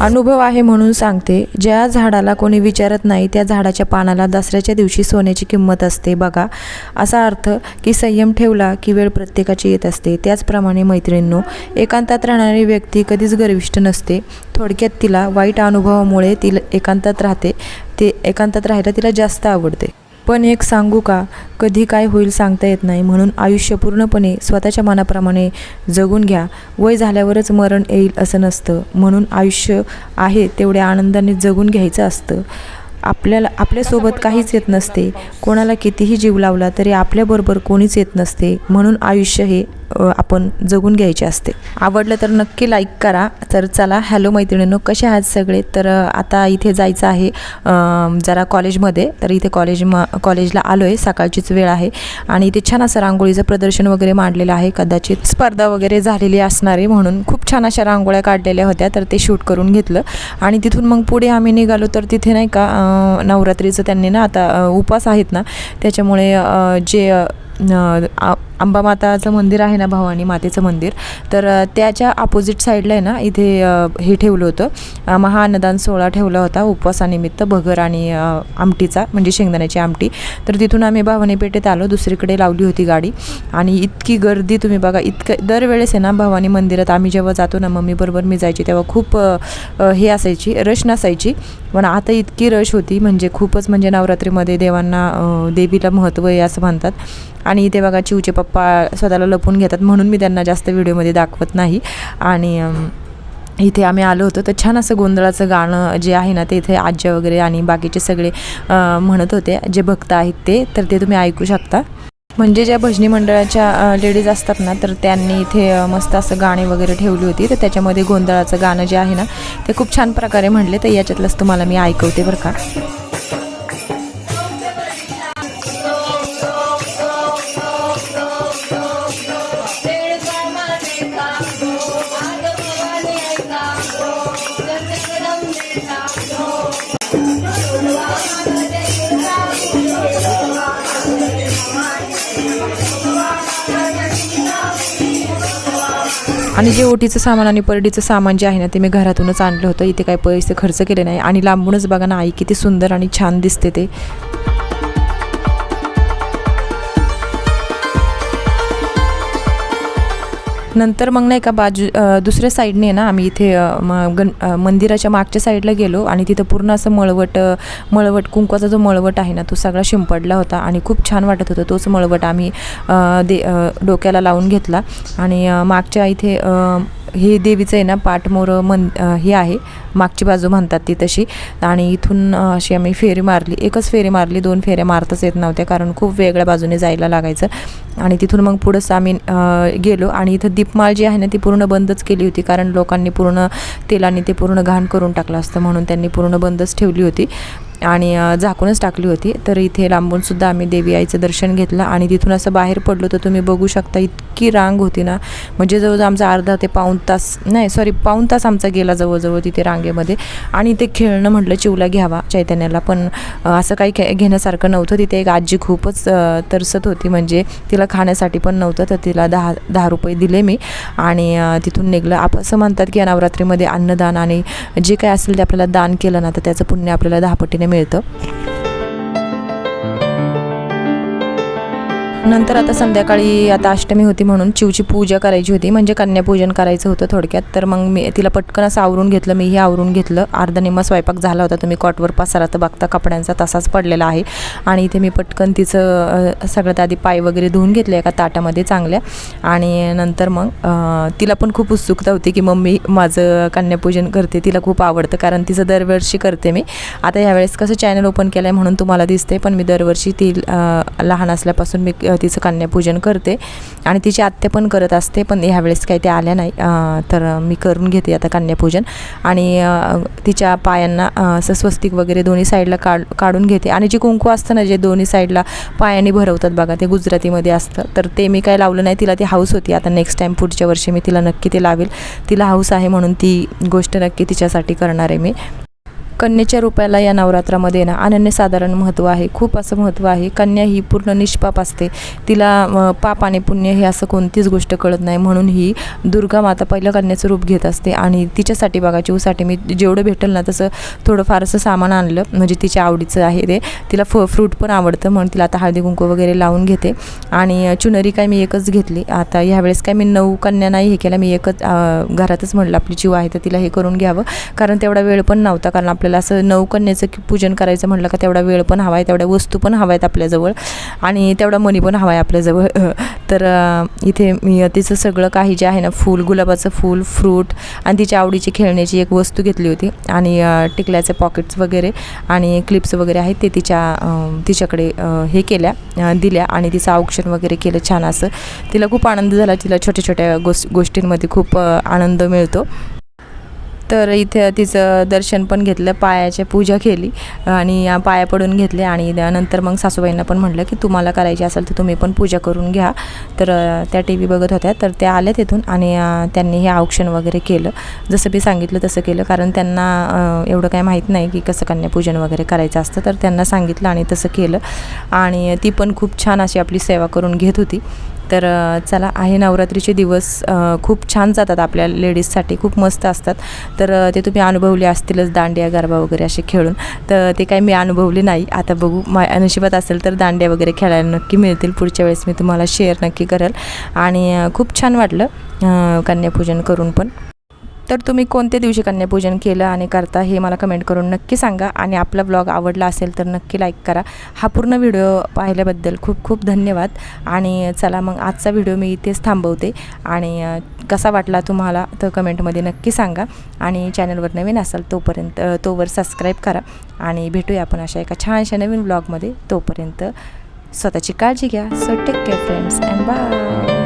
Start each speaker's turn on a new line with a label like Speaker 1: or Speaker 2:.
Speaker 1: अनुभव आहे म्हणून सांगते ज्या झाडाला कोणी विचारत नाही त्या झाडाच्या पानाला दसऱ्याच्या दिवशी सोन्याची किंमत असते. बघा असा अर्थ की संयम ठेवला की वेळ प्रत्येकाची येत असते. त्याचप्रमाणे मैत्रिणींनो एकांतात राहणारी व्यक्ती कधीच गर्विष्ठ नसते. थोडक्यात तिला वाईट अनुभवामुळे तिला एकांतात राहते ते एकांतात राहायला तिला जास्त आवडते. पण एक सांगू का? कधी काय होईल सांगता येत नाही. म्हणून आयुष्य पूर्णपणे स्वतःच्या मनाप्रमाणे जगून घ्या. वय झाल्यावरच मरण येईल असं नसतं. म्हणून आयुष्य आहे तेवढ्या आनंदाने जगून घ्यायचं असतं. आपल्याला आपल्यासोबत काहीच येत नसते. कोणाला कितीही जीव लावला तरी आपल्याबरोबर कोणीच येत नसते. म्हणून आयुष्य हे आपण जगून घ्यायचे असते. आवडलं तर नक्की लाईक करा. तर चला हॅलो मैत्रिणींनो कसे आहात सगळे? तर आता इथे जायचं आहे जरा कॉलेजमध्ये तर इथे कॉलेज म कॉलेजला आलो आहे सकाळचीच वेळ आहे. आणि इथे छान असं रांगोळीचं प्रदर्शन वगैरे मांडलेलं आहे. कदाचित स्पर्धा वगैरे झालेली असणारे म्हणून. खूप छान अशा रांगोळ्या काढलेल्या होत्या तर ते शूट करून घेतलं. आणि तिथून मग पुढे आम्ही निघालो तर तिथे नाही का नवरात्रीचं त्यांनी ना आता उपास उपवास आहेत ना. त्याच्यामुळे जे अंबामाताचं मंदिर आहे ना भवानी मातेचं मंदिर तर त्याच्या अपोजिट साईडला आहे ना इथे हे ठेवलं होतं. महाअन्नदान सोहळा ठेवला होता उपवासानिमित्त भगर आणि आमटीचा म्हणजे शेंगदाण्याची आमटी. तर तिथून आम्ही भवानी पेठेत आलो दुसरीकडे लावली होती गाडी. आणि इतकी गर्दी तुम्ही बघा इतकं दरवेळेस आहे ना भवानी मंदिरात आम्ही जेव्हा जातो ना मम्मीबरोबर मी जायची तेव्हा खूप हे असायची रश नसायची. पण आता इतकी रश होती म्हणजे खूपच म्हणजे नवरात्रीमध्ये देवांना देवीला महत्त्व आहे असं म्हणतात. आणि इथे बघा चिवचे पप्पा स्वतःला लपून घेतात म्हणून मी त्यांना जास्त व्हिडिओमध्ये दाखवत नाही. आणि इथे आम्ही आलो होतो तर छान असं गोंधळाचं गाणं जे आहे ना ते इथे आज्या वगैरे आणि बाकीचे सगळे म्हणत होते. जे भक्त आहेत ते तर ते तुम्ही ऐकू शकता. म्हणजे ज्या भजनी मंडळाच्या लेडीज असतात ना तर त्यांनी इथे मस्त असं गाणे वगैरे ठेवली होती. तर त्याच्यामध्ये गोंधळाचं गाणं जे आहे ना ते खूप छान प्रकारे म्हणले. तर याच्यातलंच तुम्हाला मी ऐकवते बरं का. आणि जे ओटीचं सामान आणि परडीचं सामान जे आहे ना ते मी घरातूनच आणलं होतं. इथे काही पैसे खर्च केले नाही. आणि लांबूनच बघा ना आई किती सुंदर आणि छान दिसते ते. नंतर मग नाही का बाजू दुसऱ्या साईडने ना आम्ही इथे म- गण मंदिराच्या मागच्या साईडला गेलो आणि तिथं पूर्ण असं मळवट मळवट कुंकवाचा जो मळवट आहे ना तो सगळा शिंपडला होता आणि खूप छान वाटत होतं तोच मळवट आम्ही दे डोक्याला लावून घेतला. आणि मागच्या इथे हे देवीचं आहे ना पाठमोर मन हे आहे. मागची बाजू म्हणतात ती तशी. आणि इथून अशी आम्ही फेरी मारली. एकच फेरी मारली दोन फेऱ्या मारताच येत नव्हत्या कारण खूप वेगळ्या बाजूने जायला लागायचं. आणि तिथून मग पुढंच आम्ही गेलो. आणि इथं दीपमाळ जी आहे ना ती पूर्ण बंदच केली होती कारण लोकांनी पूर्ण तेलाने ते पूर्ण घाण करून टाकलं असतं म्हणून त्यांनी पूर्ण बंदच ठेवली होती. आणि झाकूनच टाकली होती. तर इथे लांबूनसुद्धा आम्ही देवी आईचं दर्शन घेतलं आणि तिथून असं बाहेर पडलो तर तुम्ही बघू शकता इतकी रांग होती ना. म्हणजे जवळजवळ आमचा अर्धा ते पाऊण तास नाही सॉरी पाऊण तास आमचा गेला जवळजवळ तिथे रांगेमध्ये. आणि ते खेळणं म्हटलं चिवला घ्यावा चैतन्याला. पण असं काही खे घेण्यासारखं नव्हतं. तिथे एक आजी खूपच तरसत होती. म्हणजे तिला खाण्यासाठी पण नव्हतं तर तिला दहा दहा रुपये दिले मी. आणि तिथून निघलं. आप असं म्हणतात की नवरात्रीमध्ये अन्नदान आणि जे काय असेल ते आपल्याला दान केलं ना तर त्याचं पुण्य आपल्याला दहापटीने मिळतं. नंतर आता संध्याकाळी आता अष्टमी होती म्हणून चिवची पूजा करायची होती. म्हणजे कन्यापूजन करायचं होतं थोडक्यात. तर मग मी तिला पटकन असं आवरून घेतलं. मीही आवरून घेतलं. अर्धा निम्मा स्वयंपाक झाला होता. तुम्ही कॉटवर पसारा तर बघता कपड्यांचा तसाच पडलेला आहे. आणि इथे मी पटकन तिचं सगळ्यात आधी पाय वगैरे धुवून घेतले एका ताटामध्ये चांगल्या. आणि नंतर मग तिला पण खूप उत्सुकता होती की मम्मी माझं कन्यापूजन करते. तिला खूप आवडतं कारण तिचं दरवर्षी करते मी. आता यावेळेस कसं चॅनल ओपन केलं आहे म्हणून तुम्हाला दिसते पण मी दरवर्षी ती लहान असल्यापासून मी तिचं कन्यापूजन करते. आणि तिची आत्या पण करत असते पण ह्यावेळेस काही ते आल्या नाही. तर मी करून घेते आता कन्यापूजन. आणि तिच्या पायांना असं स्वस्तिक वगैरे दोन्ही साईडला काढ काढून घेते. आणि जे कुंकू असतं ना जे दोन्ही साईडला पायाने भरवतात बघा ते गुजरातीमध्ये असतं. तर ते मी काय लावलं नाही तिला ती हाऊस होती. आता नेक्स्ट टाईम पुढच्या वर्षी मी तिला नक्की ते लावेल. तिला हाऊस आहे म्हणून ती गोष्ट नक्की तिच्यासाठी करणार आहे मी. कन्येच्या रूपाला या नवरात्रामध्ये ना अनन्यसाधारण महत्त्व आहे. खूप असं महत्त्व आहे. कन्या ही पूर्ण निष्पाप असते. तिला पाप आणि पुण्य हे असं कोणतीच गोष्ट कळत नाही. म्हणून ही दुर्गा माता पहिलं कन्याचं रूप घेत असते. आणि तिच्यासाठी बघा चिवसाठी मी जेवढं भेटेल ना तसं थोडं फारसं सामान आणलं. म्हणजे तिच्या आवडीचं आहे ते. तिला फ फ्रूट पण आवडतं. म्हणून तिला आता हळदी कुंकू वगैरे लावून घेते. आणि चुनरी काय मी एकच घेतली. आता ह्यावेळेस काय मी नऊ कन्या नाही हे केलं मी एकच घरातच म्हणलं आपली चिव आहे तर तिला हे करून घ्यावं. कारण तेवढा वेळ पण नव्हता. कारण आपलं आपल्याला असं नऊ कन्याचं की पूजन करायचं म्हटलं का तेवढा वेळ पण हवा आहे तेवढ्या वस्तू पण हव्या आहेत आपल्याजवळ आणि तेवढा मनी पण हवा आहे आपल्याजवळ. तर इथे मी तिचं सगळं काही जे आहे ना फूल गुलाबाचं फूल फ्रूट आणि तिच्या आवडीची खेळण्याची एक वस्तू घेतली होती आणि टिकल्याचे पॉकेट्स वगैरे आणि क्लिप्स वगैरे आहेत ते तिच्या तिच्याकडे हे केल्या दिल्या आणि तिचं औक्षण वगैरे केलं छान असं. तिला खूप आनंद झाला तिला छोट्या छोट्या गोष् गोष्टींमध्ये खूप आनंद मिळतो. तर इथे तिचं दर्शन पण घेतलं पायाची पूजा केली आणि पाया पडून घेतले आणि नंतर मग सासूबाईंना पण म्हटलं की तुम्हाला करायची असेल तर तुम्ही पण पूजा करून घ्या. तर त्या टी व्ही बघत होत्या. तर त्या आल्या तिथून आणि त्यांनी हे औक्षण वगैरे केलं. जसं मी सांगितलं तसं केलं. कारण त्यांना एवढं काय माहीत नाही की कसं कन्यापूजन वगैरे करायचं असतं. तर त्यांना सांगितलं आणि तसं केलं. आणि ती पण खूप छान अशी आपली सेवा करून घेत होती. तर चला आहे नवरात्रीचे दिवस खूप छान जातात आपल्या लेडीजसाठी खूप मस्त असतात. तर ते तुम्ही अनुभवले असतीलच दांडिया गरबा वगैरे असे खेळून. तर ते काही मी अनुभवले नाही. आता बघू मा नशिबात असेल तर दांडिया वगैरे खेळायला नक्की मिळतील. पुढच्या वेळेस मी तुम्हाला शेअर नक्की करेल. आणि खूप छान वाटलं कन्यापूजन करून पण. तर तुम्ही कोणत्या दिवशी कन्यापूजन केलं आणि करता हे मला कमेंट करून नक्की सांगा. आणि आपला ब्लॉग आवडला असेल तर नक्की लाईक करा. हा पूर्ण व्हिडिओ पाहिल्याबद्दल खूप खूप धन्यवाद. आणि चला मग आजचा व्हिडिओ मी इथेच थांबवते. आणि कसा वाटला तुम्हाला तर कमेंटमध्ये नक्की सांगा. आणि चॅनलवर नवीन असाल तोपर्यंत तोवर सबस्क्राईब करा. आणि भेटूया आपण अशा एका छानशा नवीन ब्लॉगमध्ये तोपर्यंत स्वतःची काळजी घ्या. So take care friends and bye